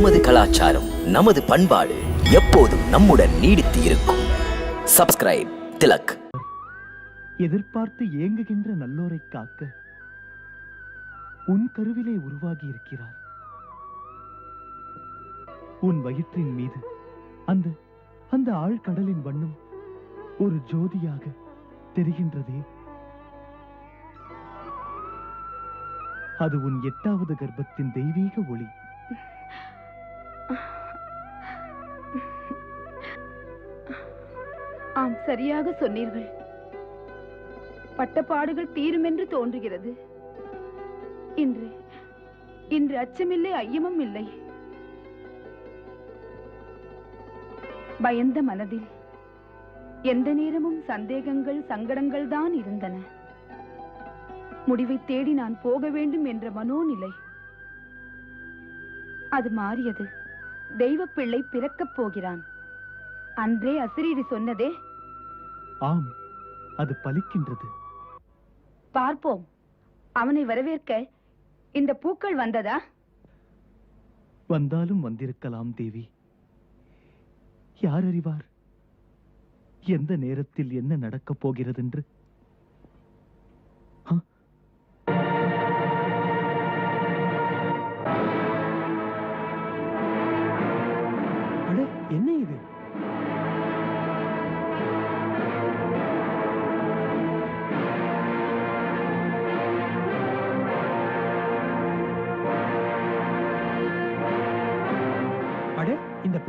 நமது கலாச்சாரம் நமது பண்பாடு எப்போதும் நம்முடன் நீடித்து இருக்கும் சப்ஸ்கிரைப் திலக். எதிர்பார்த்து ஏங்குகின்ற நல்லோரை காக்க உன் கருவிலே உருவாகி இருக்கிறார் உன் வயிற்றின் மீது அந்த அந்த ஆழ்கடலின் வண்ணம் ஒரு ஜோதியாக தெரிகின்றதே. அது உன் எட்டாவது கர்ப்பத்தின் தெய்வீக ஒளி. ஆம் சரியாக சொன்னீர்கள். பட்டப்பாடுகள் தீருமென்று தோன்றுகிறது. இன்று இன்று அச்சமில்லை ஐயமும் இல்லை. பயந்த மனதில் எந்த நேரமும் சந்தேகங்கள் சங்கடங்கள் தான் இருந்தன. முடிவை தேடி நான் போக வேண்டும் என்ற மனோநிலை அது மாறியது. தெய்வப் பிள்ளை பிறக்கப் போகிறான். அன்றே அசிரீரி சொன்னதே. ஆம் அது பலிக்கின்றது. பார்ப்போம். அவனை வரவேற்க இந்த பூக்கள் வந்ததா? வந்தாலும் வந்திருக்கலாம் தேவி. யார் அறிவார்? எந்த நேரத்தில் என்ன நடக்கப் போகிறதென்று?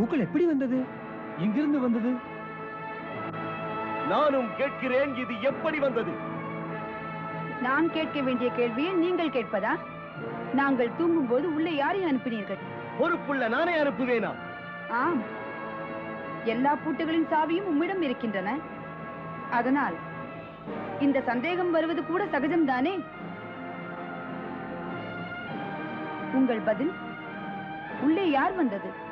பூக்கள் எப்படி வந்தது? எங்கிருந்து வந்தது? நானும் கேட்கிறேன் இது எப்படி வந்தது? நான் கேட்க வேண்டிய கேள்வியை நீங்கள் கேட்பதா? நாங்கள் தூங்கும்போது உள்ளே யாரை அனுப்பினீர்கள்? பொறுப்புள்ள நானே அனுப்புவேனா? ஆம். எல்லா பூட்டுகளின் சாவியும் உம்மிடம் இருக்கின்றன. அதனால் இந்த சந்தேகம் வருவது கூட சகஜம்தானே? உங்கள் பதில் உள்ளே யார் வந்தது?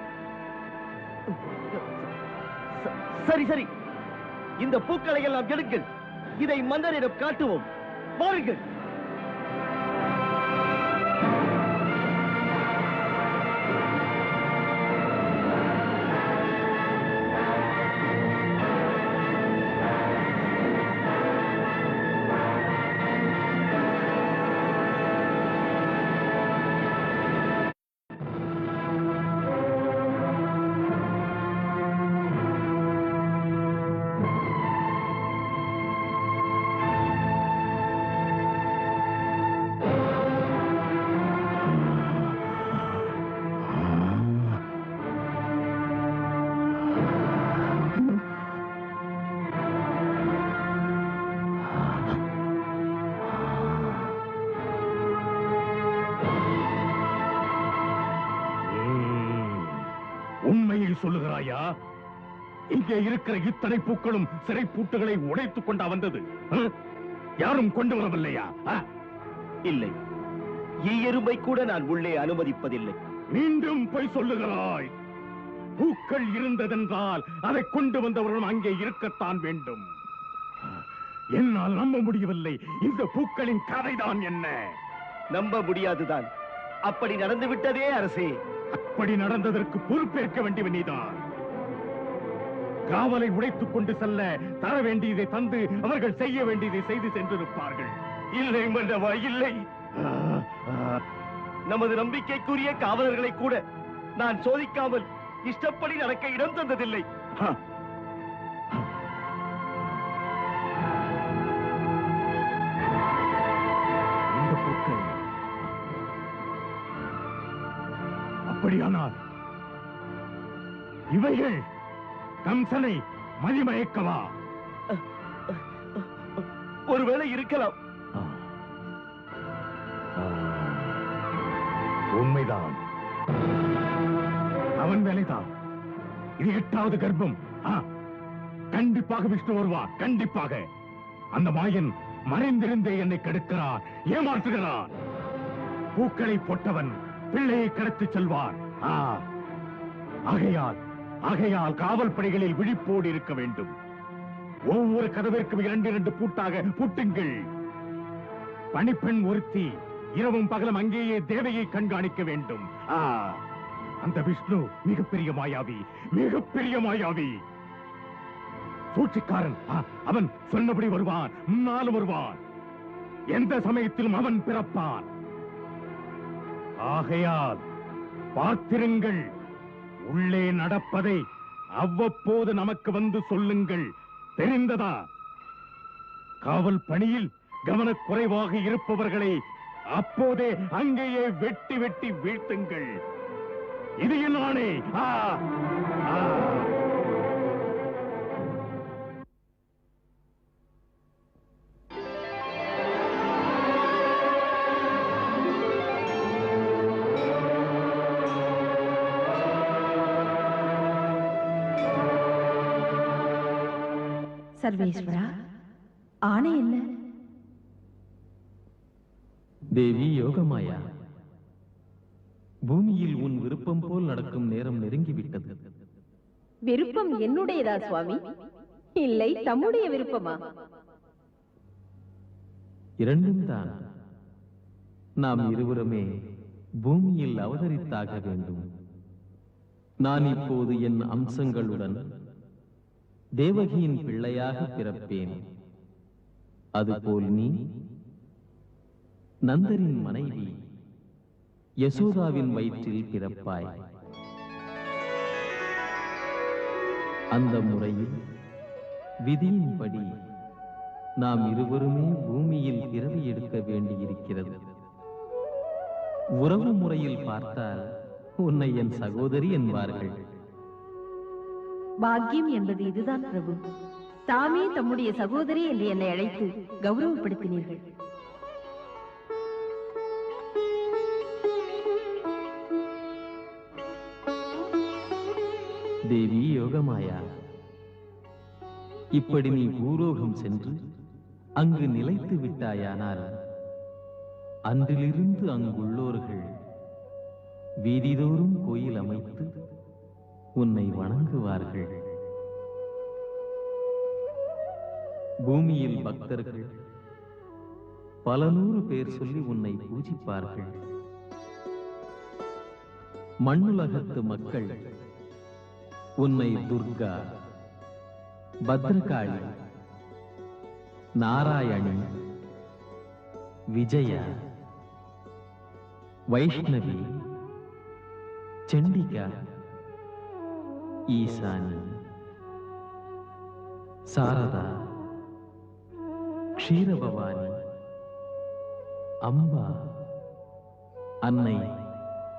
சரி சரி. இந்த பூக்களை எல்லாம் எடுங்கள். இதை மன்னரிடம் காட்டுவோம். வாருங்கள். சொல்லுகிறாயா? இங்கே இருக்கிற இத்தனை பூக்களும் சிறை பூட்டுகளை உடைத்துக் கொண்டா வந்தது? யாரும் கொண்டு வரவில்லையா? இல்லை. எறும்பை கூட நான் உள்ளே அனுமதிப்பதில்லை. மீண்டும் போய் சொல்லுகிறாய். பூக்கள் இருந்ததென்றால் அதை கொண்டு வந்தவர்களும் அங்கே இருக்கத்தான் வேண்டும். என்னால் நம்ப முடியவில்லை. இந்த பூக்களின் கதைதான் என்ன? நம்ப முடியாதுதான். அப்படி நடந்து விட்டதே அரசே. அப்படி நடந்ததற்கு பொறுப்பேற்க வேண்டியவன் நீதான். காவலை உடைத்துக் கொண்டு செல்ல தர வேண்டியதை தந்து அவர்கள் செய்ய வேண்டியதை செய்து சென்றிருப்பார்கள். இல்லை மன்னவா இல்லை. நமது நம்பிக்கைக்குரிய காவலர்களை கூட நான் சோதிக்காமல் இஷ்டப்படி நடக்க இடம் தந்ததில்லை. அப்படியானால் இவைகள் கம்சனை மதிமயக்கவா? ஒருவேளை இருக்கலாம். உண்மைதான். அவன் வேலைதான். இது எட்டாவது கர்ப்பம். கண்டிப்பாக விஷ்ணு வருவான் கண்டிப்பாக. அந்த மாயன் மறைந்திருந்தே என்னை கெடுக்கிறான் ஏமாற்றுகிறான் பூக்களை போட்டவன் பிள்ளையை கடத்தி செல்வான் ஆ, ஆகையால் ஆகையால் காவல் படைகளில் விழிப்போடு இருக்க வேண்டும். ஒவ்வொரு கதவிற்கும் இரண்டு இரண்டு பூட்டாக பூட்டுங்கள். பணிப்பெண் ஒருத்தி இரவும் பகலும் அங்கேயே தேவையை கண்காணிக்க வேண்டும். ஆ, அந்த விஷ்ணு மிகப்பெரிய மாயாவி மிகப்பெரிய மாயாவி. சூழ்ச்சிக்காரன். ஆ, அவன் சொன்னபடி வருவான் முன்னாலும் வருவான். எந்த சமயத்திலும் அவன் பிறப்பான். ஆகையால் பார்த்திருங்கள் உள்ளே நடப்பதை அவ்வப்போது நமக்கு வந்து சொல்லுங்கள். தெரிந்ததா? காவல் பணியில் கவனக்குறைவாக இருப்பவர்களை அப்போதே அங்கேயே வெட்டி வெட்டி வீழ்த்துங்கள். இது என் ஆணை. சர்வேஸ்வரா ஆணை என்ன? தேவி யோகமாயா பூமியில் உன் விருப்பம் போல் நடக்கும் நேரம் நெருங்கிவிட்டது. விருப்பம் என்னுடையதா சுவாமி? இல்லை தம்முடைய விருப்பமா? இரண்டும் தான். நாம் இருவருமே பூமியில் அவதரித்தாக வேண்டும். நான் இப்போது என் அம்சங்களுடன் தேவகியின் பிள்ளையாக பிறப்பேன். அதுபோல் நீ? நந்தரின் மனைவி யசோதாவின் வயிற்றில் பிறப்பாய். அந்த முறையில் விதியின்படி நாம் இருவருமே பூமியில் பிறவி எடுக்க வேண்டியிருக்கிறது. உறவு முறையில் பார்த்தால் உன்னை என் சகோதரி என்பார்கள். பாக்கியம் என்பது இதுதான் பிரபு. தாமே தம்முடைய சகோதரி என்று என்னை அழைத்து கௌரவப்படுத்தினீர்கள். தேவி யோகமாயா இப்படி நீ பூரோகம் சென்று அங்கு நிலைத்து விட்டாயானால் அன்றிலிருந்து அங்குள்ளோர்கள் வீதிதோறும் கோயில் அமைத்து உன்னை வணங்குவார்கள். பூமியில் பக்தர்கள் பல நூறு பேர் சொல்லி உன்னை பூஜிப்பார்கள். மண்ணுலகத்து மக்கள் உன்னை துர்கா பத்ரகாளி நாராயணி விஜயா வைஷ்ணவி சண்டிகா ഈശാനി சாரதா ക്ഷീരഭവാനി அம்பா அன்னை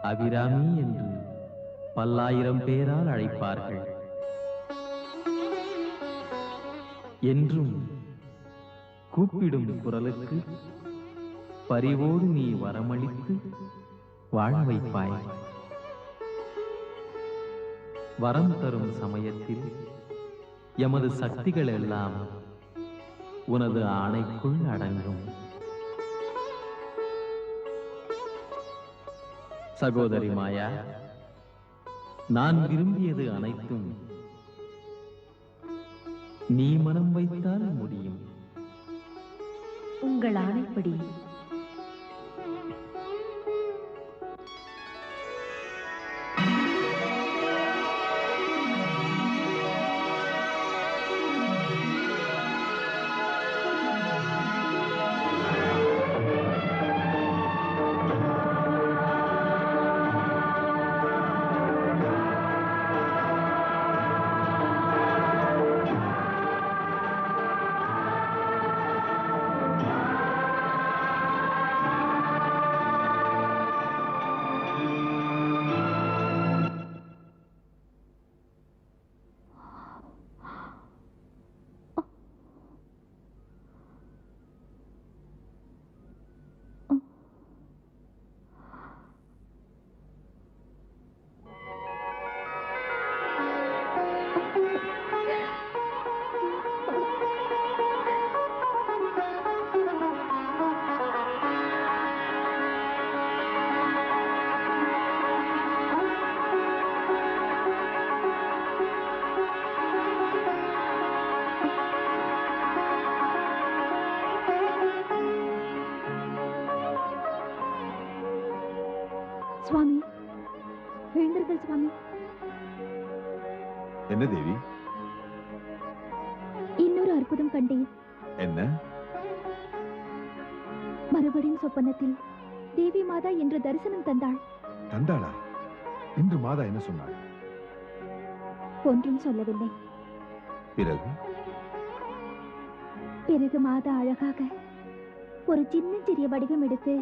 அபிராமி என்று பல்லாயிரம் பேரால் அழைப்பார்கள் என்றும் கூப்பிடும் குரலுக்கு பரிவோடு நீ வரமளித்து வாழ வைப்பாய் வரம் தரும் சமயத்தில் எமது சக்திகள் எல்லாம் உனது ஆணைக்குள் அடங்கும். சகோதரி மாயா நான் விரும்பியது அனைத்தும் நீ மனம் வைத்தால் முடியும். உங்கள் ஆணைப்படி சுவாமி எழுந்து வாருங்கள் சுவாமி. என்ன தேவி? இன்னொரு அற்புதம் கண்டேன். என்ன? மறுபடியும் சொப்பனத்தில் தேவி மாதா என்று தரிசனம் தந்தாள். தந்தாளா? இன்று மாதா என்ன சொன்னாள்? ஒன்றும் சொல்லவில்லை. பிறகு? பிறகு மாதா அழகாக ஒரு சின்ன சிறிய வடிவம் எடுத்து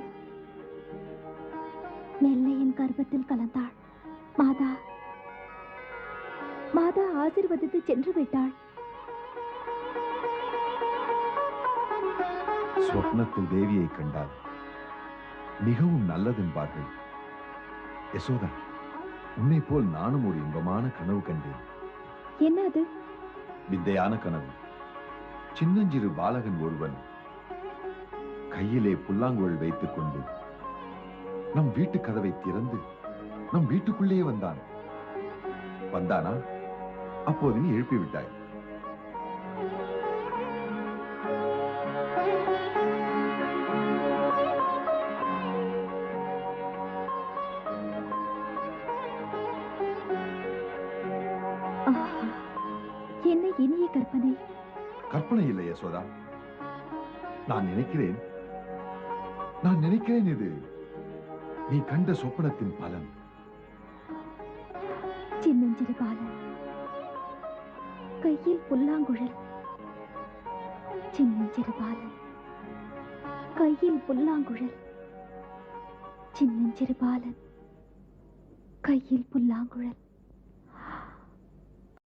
மெல்ல என் கர்ப்பத்தில் கலந்தாள். மாதா மாதா ஆசீர்வதித்து சென்று விட்டாள். சொப்னத்தில் தேவியை கண்டால் மிகவும் நல்லதென்பார்கள். யசோதா உன்னை போல் நானும் ஒரு இன்பமான கனவு கண்டேன். என்ன அது விந்தையான கனவு. சின்னஞ்சிறு பாலகன் ஒருவன் கையிலே புல்லாங்குழல் வைத்துக் கொண்டு நம் வீட்டு கதவை திறந்து நம் வீட்டுக்குள்ளே வந்தான். வந்தானா? அப்போது நீ எழுப்பி விட்டாய். ஆஹா, என்ன இனிய கற்பனை. கற்பனை இல்லை யசோதா. நான் நினைக்கிறேன். நான் நினைக்கிறேன் இது நீ கண்ட சொப்பனத்தின் பலன். சின்னஞ்சிறு பாலன். கையில் புல்லாங்குழல். சின்னஞ்சிறு பாலன். கையில் புல்லாங்குழல். சின்னஞ்சிறு பாலன். கையில் புல்லாங்குழல்.